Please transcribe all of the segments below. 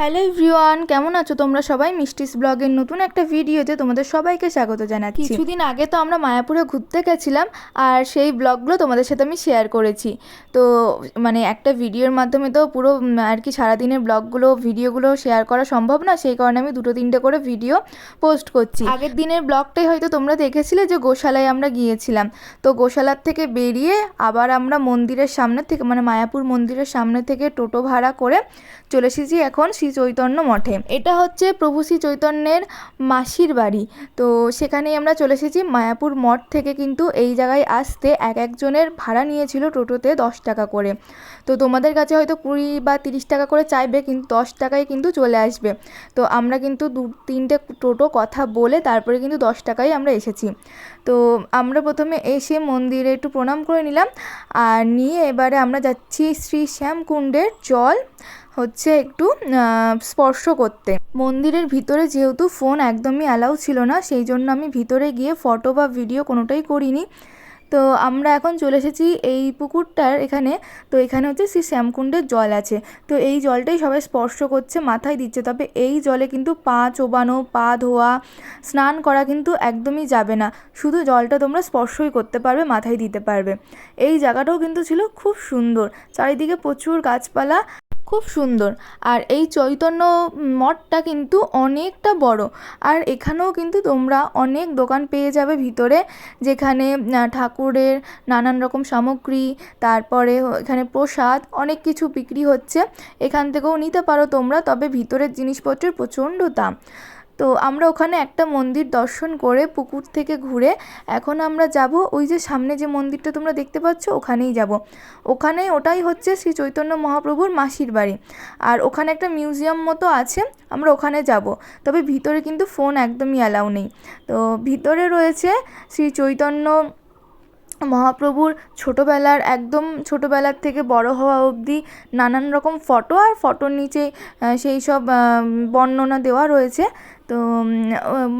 Hello everyone, কেমন আছো তোমরা সবাই? মিষ্টিস ব্লগের নতুন একটা ভিডিওতে তোমাদের সবাইকে স্বাগত জানাচ্ছি। কিছুদিন আগে তো আমরা মায়াপুরে ঘুরতে গেছিলাম আর সেই ব্লগগুলো তোমাদের সাথে আমি শেয়ার করেছি। তো মানে একটা ভিডিওর মাধ্যমে তো পুরো আর কি সারাদিনের ব্লগগুলো, ভিডিওগুলো শেয়ার করা সম্ভব না, সেই কারণে আমি দুটো তিনটে করে ভিডিও পোস্ট করছি। আগের দিনের ব্লগটাই হয়তো তোমরা দেখেছিলে যে গোশালায় আমরা গিয়েছিলাম। তো গোশালার থেকে বেরিয়ে আবার আমরা মন্দিরের সামনে থেকে মানে মায়াপুর মন্দিরের সামনে থেকে টোটো ভাড়া করে চলে এসেছি এখন শ্রী চৈতন্য মঠে। এটা হচ্ছে প্রভু শ্রী চৈতন্যের মাসির বাড়ি। তো সেখানেই আমরা চলে এসেছি। মায়াপুর মঠ থেকে কিন্তু এই জায়গায় আসতে এক একজনের ভাড়া নিয়েছিল টোটোতে দশ টাকা করে। তো তোমাদের কাছে হয়তো কুড়ি বা তিরিশ টাকা করে চাইবে, কিন্তু দশ টাকায় কিন্তু চলে আসবে। তো আমরা কিন্তু দু, তিনটে টোটো কথা বলে তারপরে কিন্তু দশ টাকায় আমরা এসেছি। তো আমরা প্রথমে এসে মন্দিরে একটু প্রণাম করে নিলাম। আর নিয়ে এবারে আমরা যাচ্ছি শ্রী শ্যামকুণ্ডের জল। হচ্ছে একটু স্পর্শ করতে। মন্দিরের ভিতরে যেহেতু ফোন একদমই অ্যালাউ ছিল না, সেই জন্য আমি ভিতরে গিয়ে ফটো বা ভিডিও কোনোটাই করিনি। তো আমরা এখন চলে এসেছি এই পুকুরটার এখানে। তো এখানে হচ্ছে শ্রী শ্যামকুণ্ডের জল আছে। তো এই জলটাই সবাই স্পর্শ করছে, মাথায় দিচ্ছে। তবে এই জলে কিন্তু পা চোবানো, পা ধোয়া, স্নান করা কিন্তু একদমই যাবে না। শুধু জলটা তোমরা স্পর্শই করতে পারবে, মাথায় দিতে পারবে। এই জায়গাটাও কিন্তু ছিল খুব সুন্দর। চারিদিকে প্রচুর গাছপালা। খুব সুন্দর। আর এই চৈতন্য মঠটা কিন্তু অনেকটা বড়। আর এখানেও কিন্তু তোমরা অনেক দোকান পেয়ে যাবে ভিতরে, যেখানে ঠাকুরের নানান রকম সামগ্রী, তারপরে এখানে প্রসাদ, অনেক কিছু বিক্রি হচ্ছে। এখান থেকেও নিতে পারো তোমরা, তবে ভিতরের জিনিসপত্রের প্রচণ্ড দাম। তো আমরা ওখানে একটা মন্দির দর্শন করে পুকুর থেকে ঘুরে এখন আমরা যাব ওই যে সামনে যে মন্দিরটা তোমরা দেখতে পাচ্ছ, ওখানেই যাব। ওখানে ওটাই হচ্ছে শ্রী চৈতন্য মহাপ্রভুর মাসির বাড়ি। আর ওখানে একটা মিউজিয়াম মতো আছে, আমরা ওখানে যাব। তবে ভিতরে কিন্তু ফোন একদমই অ্যালাউ নেই। তো ভিতরে রয়েছে শ্রী চৈতন্য মহাপ্রভুর ছোটোবেলার একদম ছোটোবেলার থেকে বড় হওয়া অবধি নানান রকম ফটো, আর ফটোর নিচে সেই সব বর্ণনা দেওয়া রয়েছে। তো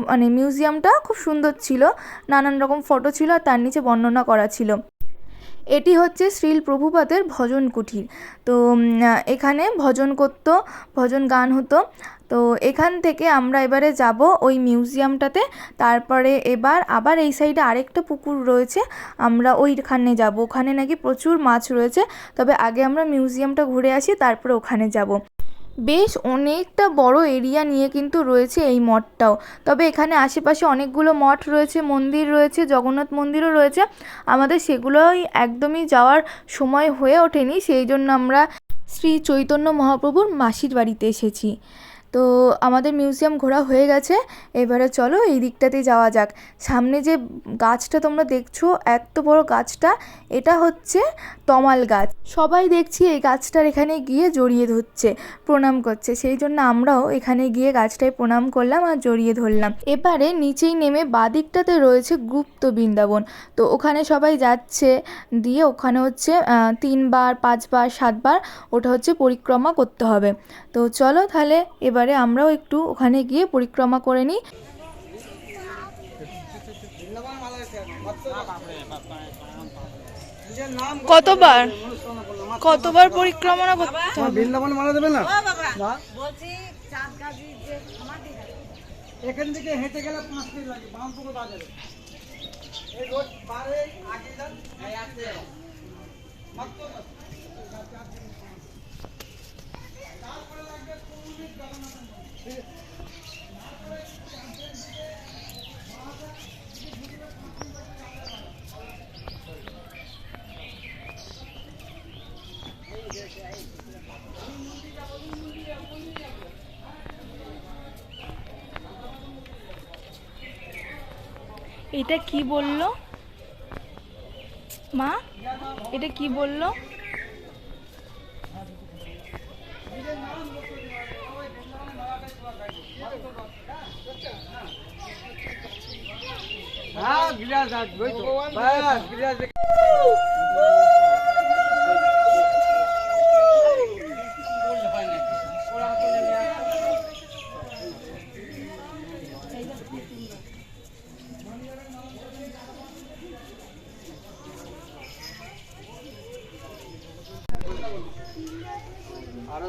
মানে মিউজিয়ামটা খুব সুন্দর ছিল। নানান রকম ফটো ছিল আর তার নিচে বর্ণনা করা ছিল। এটি হচ্ছে শ্রীল প্রভুপাদের ভজন কুঠির। তো এখানে ভজন করতো, ভজন গান হতো। তো, এখান থেকে আমরা এবারে যাব ওই মিউজিয়ামটাতে। তারপরে এবার আবার এই সাইডে আরেকটা পুকুর রয়েছে, আমরা ওইখানে যাব। ওখানে নাকি প্রচুর মাছ রয়েছে। তবে আগে আমরা মিউজিয়ামটা ঘুরে আসি, তারপরে ওখানে যাব। বেশ অনেকটা বড় এরিয়া নিয়ে কিন্তু রয়েছে এই মঠটাও। তবে এখানে আশেপাশে অনেকগুলো মঠ রয়েছে, মন্দির রয়েছে, জগন্নাথ মন্দিরও রয়েছে। আমাদের সেগুলোই একদমই যাওয়ার সময় হয়ে ওঠেনি, সেই জন্য আমরা শ্রী চৈতন্য মহাপ্রভুর মাসির বাড়িতে এসেছি। তো আমাদের মিউজিয়াম ঘোরা হয়ে গেছে। এবারে চলো এই দিকটাতে যাওয়া যাক। সামনে যে গাছটা তোমরা দেখছ, এত বড় গাছটা, এটা হচ্ছে তমাল গাছ। সবাই দেখছি এই গাছটার এখানে গিয়ে জড়িয়ে ধরছে, প্রণাম করছে। সেই জন্য আমরাও এখানে গিয়ে গাছটায় প্রণাম করলাম আর জড়িয়ে ধরলাম। এবারে নিচেই নেমে বাদিকটাতে রয়েছে গুপ্ত বৃন্দাবন। তো ওখানে সবাই যাচ্ছে, দিয়ে ওখানে হচ্ছে তিনবার, পাঁচবার, সাতবার ওটা হচ্ছে পরিক্রমা করতে হবে। তো চলো তাহলে এবারে আমরাও একটু ওখানে গিয়ে পরিক্রমা করে নিই। কতবার? কতবার পরিক্রমা করতে বৃন্দাবন মারা দেবে না? না? এখান থেকে হেঁটে গেলে পাঁচ মিনিট লাগে বাম পুকুর বাজারে এই রোড পারে আগে যান। আসতে মাত্র এটা কি বলল? মা এটা কি বলল? হ্যাঁ গিলাস আসবে ওই তো। ব্যাস, গিলাস রেখে- আরও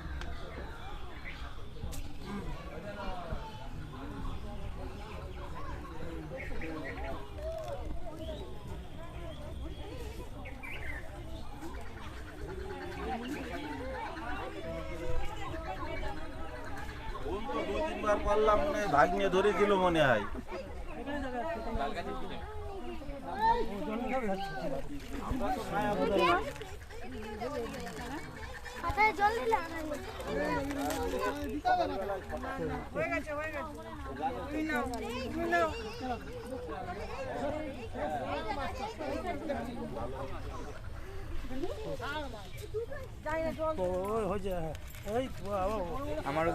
দু তিনবার মনে হয় ভাগ্নে ধরেছিল মনে হয়।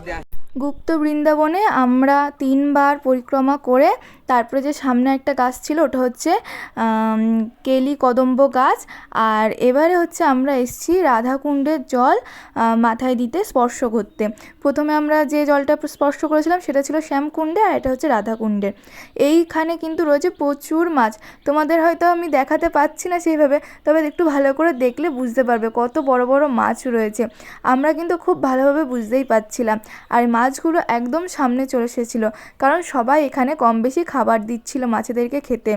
দিলে গুপ্ত বৃন্দাবনে আমরা তিনবার পরিক্রমা করে তারপরে যে সামনে একটা গাছ ছিল, ওটা হচ্ছে কেলি কদম্ব গাছ। আর এবারে হচ্ছে আমরা এসেছি রাধাকুণ্ডের জল মাথায় দিতে স্পর্শ করতে। প্রথমে আমরা যে জলটা স্পর্শ করেছিলাম সেটা ছিল শ্যামকুণ্ডে আর এটা হচ্ছে রাধাকুণ্ডের এইখানে কিন্তু রয়েছে প্রচুর মাছ। তোমাদের হয়তো আমি দেখাতে পাচ্ছি না সেইভাবে, তবে একটু ভালো করে দেখলে বুঝতে পারবে কত বড় বড় মাছ রয়েছে। আমরা কিন্তু খুব ভালোভাবে বুঝতেই পারছিলাম। আর মাছগুলো একদম সামনে চলে এসেছিল, কারণ সবাই এখানে কম বেশি খাবার দিচ্ছিল মাছেদেরকে খেতে।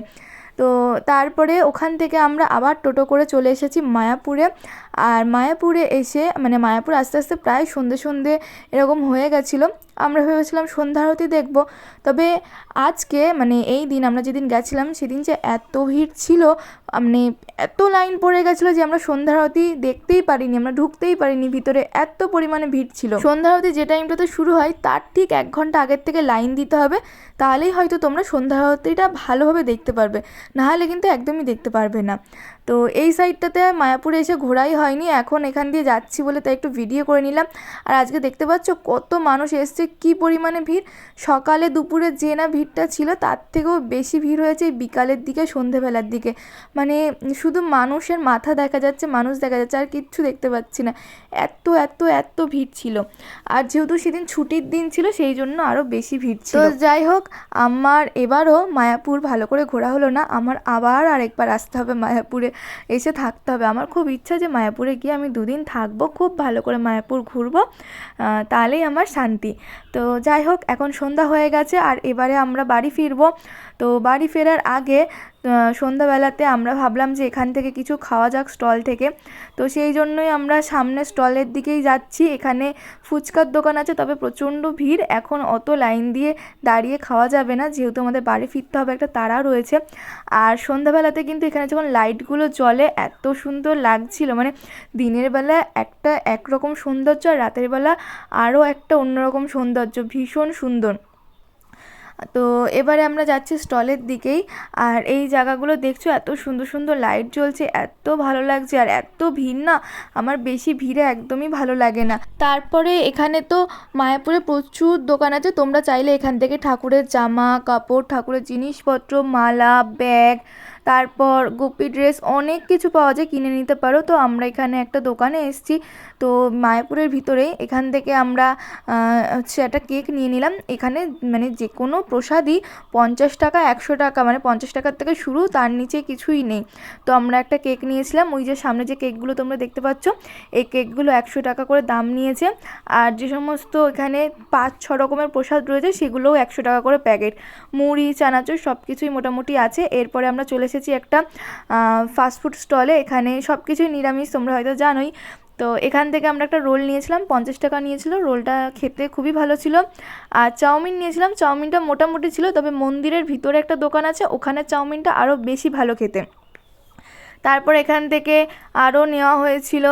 তো তারপরে ওখান থেকে আমরা আবার টোটো করে চলে এসেছি মায়াপুরে। আর মায়াপুরে এসে মানে মায়াপুর আস্তে আস্তে প্রায় সন্ধে সন্ধে এরকম হয়ে গেছিল। আমরা ভেবেছিলাম সন্ধ্যা আরতি দেখব। তবে আজকে মানে এই দিন আমরা যেদিন গেছিলাম, সেদিন যে এত ভিড় ছিল মানে এত লাইন পড়ে গেছিল যে আমরা সন্ধ্যা আরতি দেখতেই পারিনি, আমরা ঢুকতেই পারিনি, ভিতরে এত পরিমাণে ভিড় ছিল। সন্ধ্যা আরতি যে টাইমটাতে শুরু হয়, তার ঠিক এক ঘণ্টা আগের থেকে লাইন দিতে হবে। তাহলেই হয়তো তোমরা সন্ধ্যা আরতিটা ভালোভাবে দেখতে পারবে। নাহলে কিন্তু একদমই দেখতে পারবে না। তো এই সাইডটাতে মায়াপুরে এসে ঘোরাই হয়নি, এখন এখান দিয়ে যাচ্ছি বলে তাই একটু ভিডিও করে নিলাম। আর আজকে দেখতে পাচ্ছ কত মানুষ এসছে, কি পরিমাণে ভিড়! সকালে দুপুরে যে না ভিড়টা ছিল, তার থেকেও বেশি ভিড় হয়েছে বিকালের দিকে, সন্ধেবেলার দিকে। মানে শুধু মানুষের মাথা দেখা যাচ্ছে, মানুষ দেখা যাচ্ছে, আর কিচ্ছু দেখতে পাচ্ছি না। এত এত এত ভিড় ছিল। আর যেহেতু সেদিন ছুটির দিন ছিল, সেই জন্য আরও বেশি ভিড় ছিল। তো যাই হোক, আমার এবারও মায়াপুর ভালো করে ঘোরা হলো না। আমার আবার আরেকবার আসতে হবে মায়াপুরে, এসে থাকতে হবে। আমার খুব ইচ্ছা যে মায়াপুরে গিয়ে আমি দুদিন থাকব, খুব ভালো করে মায়াপুর ঘুরবো তাহলেই আমার শান্তি। তো যাই হোক, এখন সন্ধ্যা হয়ে গেছে, আর এবারে আমরা বাড়ি ফিরবো। তো বাড়ি ফেরার আগে সন্ধ্যাবেলাতে আমরা ভাবলাম যে এখান থেকে কিছু খাওয়া যাক স্টল থেকে। তো সেই জন্যই আমরা সামনে স্টলের দিকেই যাচ্ছি। এখানে ফুচকার দোকান আছে, তবে প্রচণ্ড ভিড়। এখন অত লাইন দিয়ে দাঁড়িয়ে খাওয়া যাবে না, যেহেতু আমাদের বাড়ি ফিরতে হবে, একটা তাড়া রয়েছে। আর সন্ধ্যাবেলাতে কিন্তু এখানে যখন লাইটগুলো জ্বলে, এত সুন্দর লাগছিল। মানে দিনের বেলা একটা একরকম সৌন্দর্য আর রাতের বেলা আরও একটা অন্যরকম সৌন্দর্য, ভীষণ সুন্দর। তো এবারে আমরা যাচ্ছি স্টলের দিকেই। আর এই জায়গাগুলো দেখছ, এত সুন্দর সুন্দর লাইট জ্বলছে, এত ভালো লাগছে, আর এত ভিড় না, আমার বেশি ভিড়ে একদমই ভালো লাগে না। তারপরে এখানে তো মায়াপুরে প্রচুর দোকান আছে, তোমরা চাইলে এখান থেকে ঠাকুরের জামা, কাপড়, ঠাকুরের জিনিসপত্র, মালা, ব্যাগ, তারপর গোপী ড্রেস, অনেক কিছু পাওয়া যায়, কিনে নিতে পারো। তো আমরা এখানে একটা দোকানে এসেছি তো মায়াপুরের ভিতরে এখান থেকে আমরা হচ্ছে একটা কেক নিয়ে নিলাম। এখানে মানে যে কোনো প্রসাদই পঞ্চাশ টাকা, একশো টাকা মানে পঞ্চাশ টাকার থেকে শুরু, তার নিচে কিছুই নেই। তো আমরা একটা কেক নিয়েছিলাম, ওই যে সামনে যে কেকগুলো তোমরা দেখতে পাচ্ছ, এই কেকগুলো একশো টাকা করে দাম নিয়েছে। আর যে সমস্ত এখানে পাঁচ, ছ রকমের প্রসাদ রয়েছে, সেগুলোও একশো টাকা করে প্যাকেট। মুড়ি, চানাচুর সব কিছুই মোটামুটি আছে। এরপরে আমরা চলে এসেছি একটা ফাস্টফুড স্টলে এখানে সব কিছুই নিরামিষ, তোমরা হয়তো জানোই। তো এখান থেকে আমরা একটা রোল নিয়েছিলাম, পঞ্চাশ টাকা নিয়েছিল, রোলটা খেতে খুবই ভালো ছিল। আর চাউমিন নিয়েছিলাম, চাউমিনটা মোটামুটি ছিল, তবে মন্দিরের ভিতরে একটা দোকান আছে, ওখানে চাউমিনটা আরও বেশি ভালো খেতে। তারপর এখান থেকে আরও নেওয়া হয়েছিল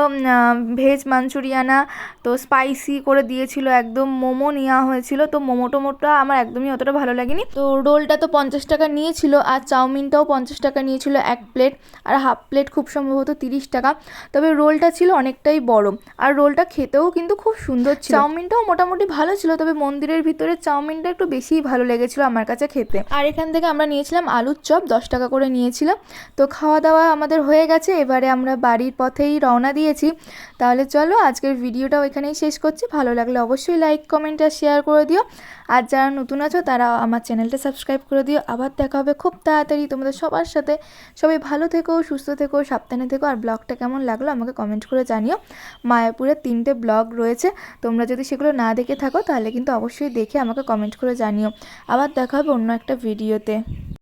ভেজ মাঞ্চুরিয়ানা। তো স্পাইসি করে দিয়েছিল, একদম মোমো নেওয়া হয়েছিল। তো মোমো টোমোটা আমার একদমই অতটা ভালো লাগেনি। তো রোলটা তো পঞ্চাশ টাকা নিয়েছিল, আর চাউমিনটাও পঞ্চাশ টাকা নিয়েছিল এক প্লেট। আর হাফ প্লেট খুব সম্ভবত তিরিশ টাকা। তবে রোলটা ছিল অনেকটাই বড়। আর রোলটা খেতেও কিন্তু খুব সুন্দর ছিল। চাউমিনটাও মোটামুটি ভালো ছিল, তবে মন্দিরের ভিতরে চাউমিনটা একটু বেশিই ভালো লেগেছিল আমার কাছে খেতে। আর এখান থেকে আমরা নিয়েছিলাম আলুর চপ, দশ টাকা করে নিয়েছিলাম। তো খাওয়া দাওয়া আমাদের হয়ে গেছে। এবারে আমরা বাড়ির পথেই রওনা দিয়েছি। তাহলে চলো আজকের ভিডিওটাও এখানেই শেষ করছি। ভালো লাগলে অবশ্যই লাইক কমেন্ট আর শেয়ার করে দিও। আর যারা নতুন আছো, তারা আমার চ্যানেলটা সাবস্ক্রাইব করে দিও। আবার দেখা হবে খুব তাড়াতাড়ি তোমাদের সবার সাথে। সবাই ভালো থেকো, সুস্থ থেকো, সাবধানে থেকো। আর ব্লগটা কেমন লাগল আমাকে কমেন্ট করে জানিও। মায়াপুরের তিনটে ব্লগ রয়েছে। তোমরা যদি সেগুলো না দেখে থাকো, তাহলে কিন্তু অবশ্যই দেখে আমাকে কমেন্ট করে জানিও। আবার দেখা হবে অন্য একটা ভিডিওতে।